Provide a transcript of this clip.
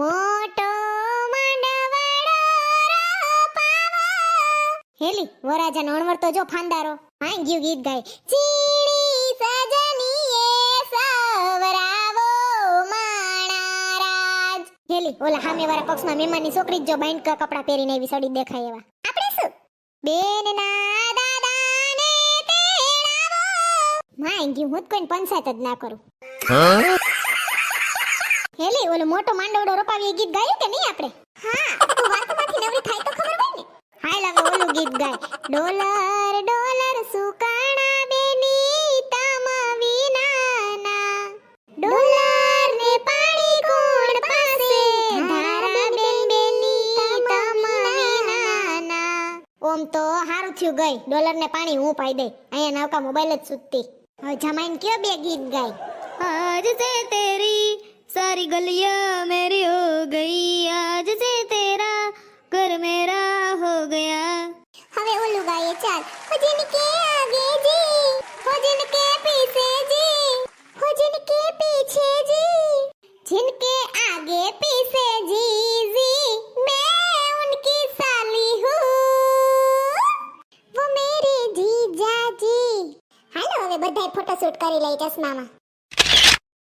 મોટો. હેલી, વરાજાનો અણવર તો જો ફાંદારો. ગયું ગીત ગાય. ચીણી એ સવરાવો માણારાજ હેલી, ઓલા હામે વાળા પક્ષમાં મહેમાનની છોકરી જ જો બાઈન્ડ કપડા પહેરીને એવી સડી દેખાય એવા. આપણે શું? બેન ના દાદાને તેડાવો. માઈ હું જ કોઈને પંચાયત જ ના કરું. ગઈ ઓલો મોટો માંડવડો રોપાવી એ ગીત ગાયું કે નહીં આપણે? હા તું વાતમાંથી નવરી થાય તો ખબર હોય ને. હાલ હવે ઓલું ગીત ગાય. ડોલર ડોલર સુકાણા બેની તામા વિનાના. ડોલર ને પાણી કોણ પાસે ધારા બેન બેની તામા વિનાના. ઓમ તો હારું થયું ગઈ ડોલર ને પાણી હું પાઈ દઈ. અહીંયા નવકા મોબાઈલ જ સુતતી. હવે જમાઈને કયો બે ગીત ગાય? હર સે તેરી सारी गलियां मेरी हो गई आज से तेरा घर मेरा हो गया હવે ઓલું ગાઈએ ચાલ ભજન કે આગે જી ભજન કે પીછે જી ભજન કે પીછે જી जिनके आगे पीछे जी जी मैं उनकी साली हूँ वो मेरे जीजा जी હાલો હવે બધાય ફોટોશૂટ કરી લઈ ચશ્મામાં